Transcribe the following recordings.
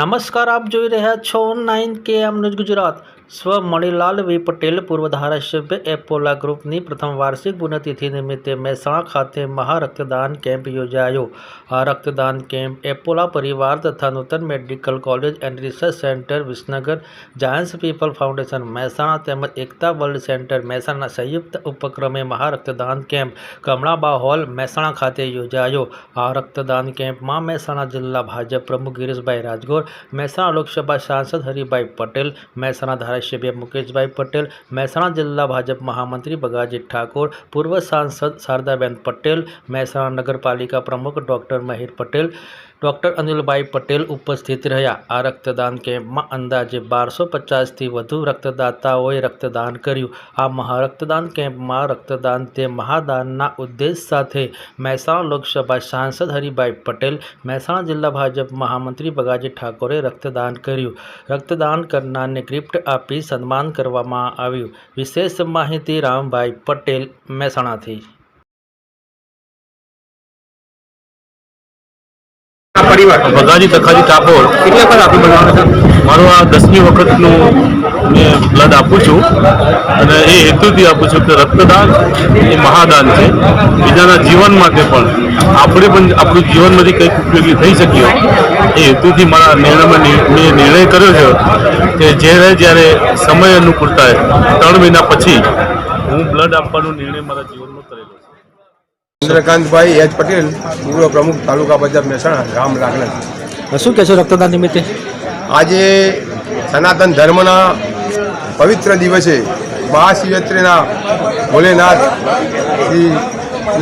નમસ્કાર આપ જોઈ રહ્યા છો નાઇન કે એમ ન્યૂઝ ગુજરાત. સ્વ મણિલાલ વી પટેલ પૂર્વ ધારાસભ્ય એપોલા ગ્રુપની પ્રથમ વાર્ષિક પુણ્યતિથિ નિમિત્તે મહેસાણા ખાતે મહારક્તદાન કેમ્પ યોજાયો આ રક્તદાન કેમ્પ એપોલા પરિવાર તથા Nutan medical college and research centre Visnagar giants people foundation Mehsana તેમજ એકતા વર્લ્ડ સેન્ટર મહેસાણા સંયુક્ત ઉપક્રમે મહારક્તદાન કેમ્પ કમળાબા હોલ મહેસાણા ખાતે યોજાયો આ રક્તદાન કેમ્પમાં મહેસાણા જિલ્લા ભાજપ પ્રમુખ ગિરીશભાઈ રાજગોર મહેસાણા લોકસભા સાંસદ હરિભાઈ પટેલ મહેસાણા ધારાસભ્ય મુકેશભાઈ પટેલ, મહેસાણા જિલ્લા ભાજપ મહામંત્રી બગાજી ઠાકોર, પૂર્વ સાંસદ શારદાબેન પટેલ, મહેસાણા નગરપાલિકા પ્રમુખ ડૉક્ટર મહિર પટેલ ડૉક્ટર અનિલભાઈ પટેલ ઉપસ્થિત રહ્યા. આ રક્તદાન કેમ્પમાં અંદાજે બારસો પચાસથી વધુ રક્તદાતાઓએ રક્તદાન કર્યું. આ મહારક્તદાન કેમ્પમાં રક્તદાન તે મહાદાનના ઉદ્દેશ સાથે મહેસાણા લોકસભા સાંસદ હરિભાઈ પટેલ, મહેસાણા જિલ્લા ભાજપ મહામંત્રી બગાજી ઠાકોરે રક્તદાન કર્યું. રક્તદાન કરનારને ગિફ્ટ આપી સન્માન કરવામાં આવ્યું. વિશેષ માહિતી રામભાઈ પટેલ, મહેસાણાથી. પરિવાર ભગાજી તખાજી ઠાકોર. કેટલા પર આપી બનાવવાનો મારું આ દસમી વખતનું મેં બ્લડ આપું છું. અને એ હેતુથી આપું છું કે રક્તદાન એ મહાદાન છે. બીજાના જીવન માટે પણ આપણે પણ આપણું જીવનમાંથી કંઈક ઉપયોગી થઈ શકીએ. એ હેતુથી મારા નિર્ણયમાં મેં નિર્ણય કર્યો છે કે જ્યારે જ્યારે સમય અનુકૂળતા થાય ત્રણ મહિના પછી હું બ્લડ આપવાનો નિર્ણય મારા ચંદ્રકાંતભાઈ એચ પટેલ પૂર્વ પ્રમુખ તાલુકા ભાજપ મહેસાણા ગામ લાગણા. શું કહેશો રક્તદાન નિમિત્તે? આજે સનાતન ધર્મના પવિત્ર દિવસે મહાશિવરાત્રિના ભોલેનાથ શ્રી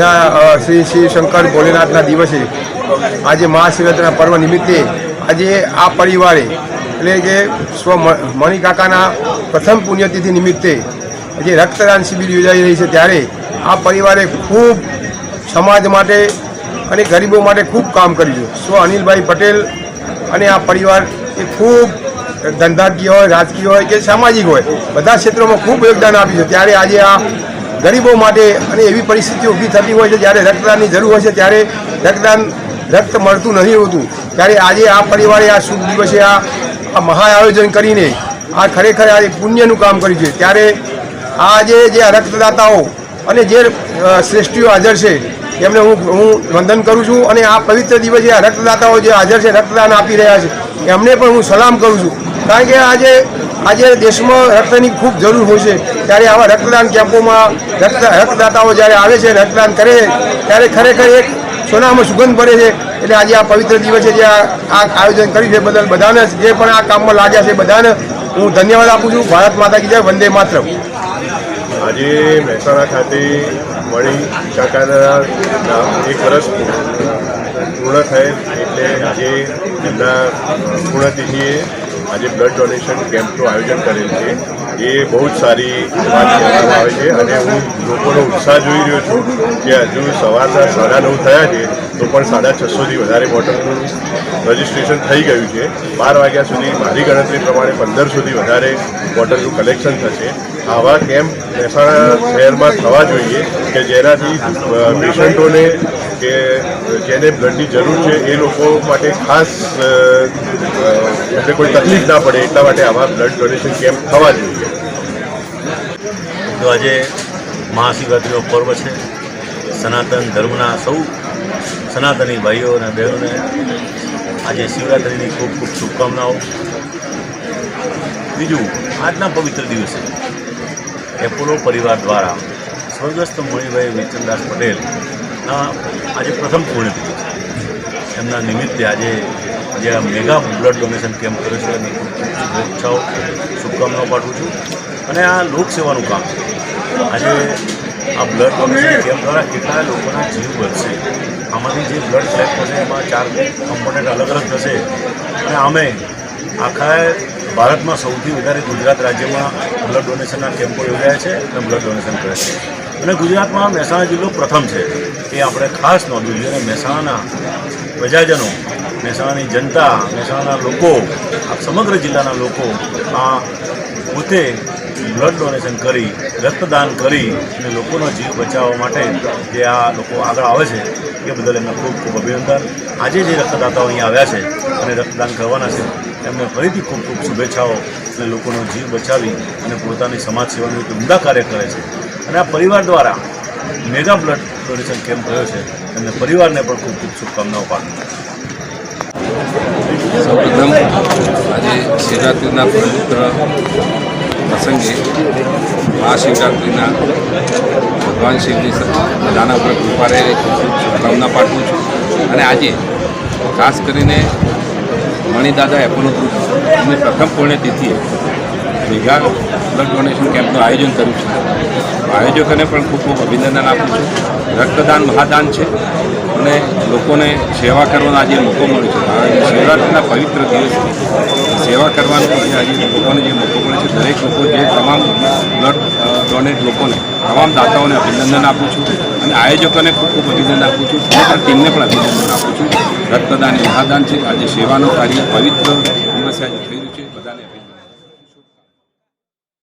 ના શ્રી શ્રી શંકર ભોલેનાથના દિવસે આજે મહાશિવરાત્રિના પર્વ નિમિત્તે આજે આ પરિવારે એટલે કે સ્વ મણિકાકાના પ્રથમ પુણ્યતિથિ નિમિત્તે જે રક્તદાન શિબિર યોજાઈ રહી છે ત્યારે આ પરિવારે ખૂબ સમાજ માટે અને ગરીબો માટે ખૂબ કામ કર્યું છે. સ્વ અનિલભાઈ પટેલ અને આ પરિવાર એ ખૂબ ધંધાકીય હોય, રાજકીય હોય કે સામાજિક હોય, બધા ક્ષેત્રોમાં ખૂબ યોગદાન આપ્યું છે. ત્યારે આજે આ ગરીબો માટે અને એવી પરિસ્થિતિ ઊભી થતી હોય છે, જ્યારે રક્તદાનની જરૂર હોય છે, ત્યારે રક્તદાન રક્ત મળતું નથી હોતું. ત્યારે આજે આ પરિવારે આ શુભ દિવસે આ મહા આયોજન કરીને આ ખરેખર આ પુણ્યનું કામ કર્યું છે. ત્યારે આજે જે રક્તદાતાઓ અને જે શ્રેષ્ઠીઓ હાજર છે એમને હું હું વંદન કરું છું અને આ પવિત્ર દિવસે આ રક્તદાતાઓ જે હાજર છે, રક્તદાન આપી રહ્યા છે, એમને પણ હું સલામ કરું છું. કારણ કે આજે આજે દેશમાં રક્તની ખૂબ જરૂર હોય છે. ત્યારે આવા રક્તદાન કેમ્પોમાં રક્ત રક્તદાતાઓ જ્યારે આવે છે, રક્તદાન કરે, ત્યારે ખરેખર એક સોનામાં સુગંધ પડે છે. એટલે આજે આ પવિત્ર દિવસે જે આ આયોજન કર્યું છે બદલ બધાને જે પણ આ કામમાં લાગ્યા છે બધાને હું ધન્યવાદ આપું છું. ભારત માતા કી વંદે માત્ર આજે મહેસાણા ખાતે મળી કાકાના એક વર્ષ પૂર્ણ થયેલ એટલે આજે એમના પૂર્ણતિથિએ આજે બ્લડ ડોનેશન કેમ્પનું આયોજન કરેલ છે. એ બહુ જ સારી વાત કહેવામાં આવે છે અને હું લોકોનો ઉત્સાહ જોઈ રહ્યો છું કે હજુ સવારના સાડા નવ થયા છે, તો પણ સાડા છસોથી વધારે બોટલનું રજિસ્ટ્રેશન થઈ ગયું છે. બાર વાગ્યા સુધી મારી ગણતરી પ્રમાણે પંદર સુધી વધારે બોટલનું કલેક્શન થશે. આવા કેમ્પ મહેસાણા શહેરમાં થવા જોઈએ કે જેનાથી પેશન્ટોને કે જેને બ્લડની જરૂર છે એ લોકો માટે ખાસ અ, કોઈ તકલીફ ના પડે એટલા માટે આવા બ્લડ ડોનેશન કેમ્પ થવા જોઈએ. તો આજે મહાશિવરાત્રિનો પર્વ છે. સનાતન ધર્મના સૌ સનાતની ભાઈઓ અને બહેનોને આજે શિવરાત્રિની ખૂબ ખૂબ શુભકામનાઓ. બીજું આજના પવિત્ર દિવસે એપોલો પરિવાર દ્વારા સ્વર્ગસ્થ મણિભાઈ વિચનદાસ પટેલના આજે પ્રથમ પુણ્યતિથિ એમના નિમિત્તે આજે જે આ મેગા બ્લડ ડોનેશન કેમ્પ કર્યો છે એની શુભેચ્છાઓ શુભકામનાઓ પાઠવું છું અને આ લોકસેવાનું કામ આજે આ બ્લડ ડોનેશન કેમ્પ દ્વારા કેટલા લોકોના જીવ બચશે આમાંથી જે બ્લડ કલેક્ટ થશે એમાં ચાર કમ્પોનન્ટ અલગ અલગ થશે અને અમે આખા ભારતમાં સૌથી વધારે ગુજરાત રાજ્યમાં બ્લડ ડોનેશનના કેમ્પો યોજાયા છે અને બ્લડ ડોનેશન કરે છે અને ગુજરાતમાં મહેસાણા જિલ્લો પ્રથમ છે એ આપણે ખાસ નોંધવું જોઈએ અને મહેસાણાના પ્રજાજનો, મહેસાણાની જનતા, મહેસાણાના લોકો આ સમગ્ર જિલ્લાના લોકો આ પોતે બ્લડ ડોનેશન કરી, રક્તદાન કરી અને લોકોનો જીવ બચાવવા માટે જે આ લોકો આગળ આવે છે, એ બદલ એમને ખૂબ ખૂબ અભિનંદન. આજે જે રક્તદાતાઓ અહીંયા આવ્યા છે અને રક્તદાન કરવાના છે, એમને ફરીથી ખૂબ ખૂબ શુભેચ્છાઓ અને લોકોનો જીવ બચાવી અને પોતાની સમાજ સેવાનું એક ઉમદા કાર્ય કરે છે. અને આ પરિવાર દ્વારા મેગા બ્લડ ડોનેશન કેમ્પ થયો છે? એમને પરિવારને પણ ખૂબ ખૂબ શુભકામનાઓ પાઠવું. સૌપ્રથમ, આજે શિવરાત્રિના પવિત્ર પ્રસંગે મહાશિવરાત્રિના ભગવાન શિવની બધાના ઉપર કૃપા રહે શુભકામના પાઠવું છું. અને આજે ખાસ કરીને મણિદાદા એપોલો એમની પ્રથમ પુણ્યતિથિએ મેગા બ્લડ ડોનેશન કેમ્પનું આયોજન કર્યું છે. આયોજકોને પણ ખૂબ ખૂબ અભિનંદન આપું છું. રક્તદાન મહાદાન છે અને લોકોને સેવા કરવાનો આજે મોકો મળ્યો છે. શિવરાત્રિના પવિત્ર દિવસે સેવા કરવાનો આજે લોકોને જે મોકો મળે છે. દરેક લોકો જે તમામ બ્લડ ડોનેટ લોકોને, તમામ દાતાઓને અભિનંદન આપું છું અને આયોજકોને ખૂબ ખૂબ અભિનંદન આપું છું. સમગ્ર ટીમને પણ અભિનંદન આપું છું. રક્તદાન મહાદાન છે. આજે સેવાનું કાર્ય પવિત્ર દિવસે આજે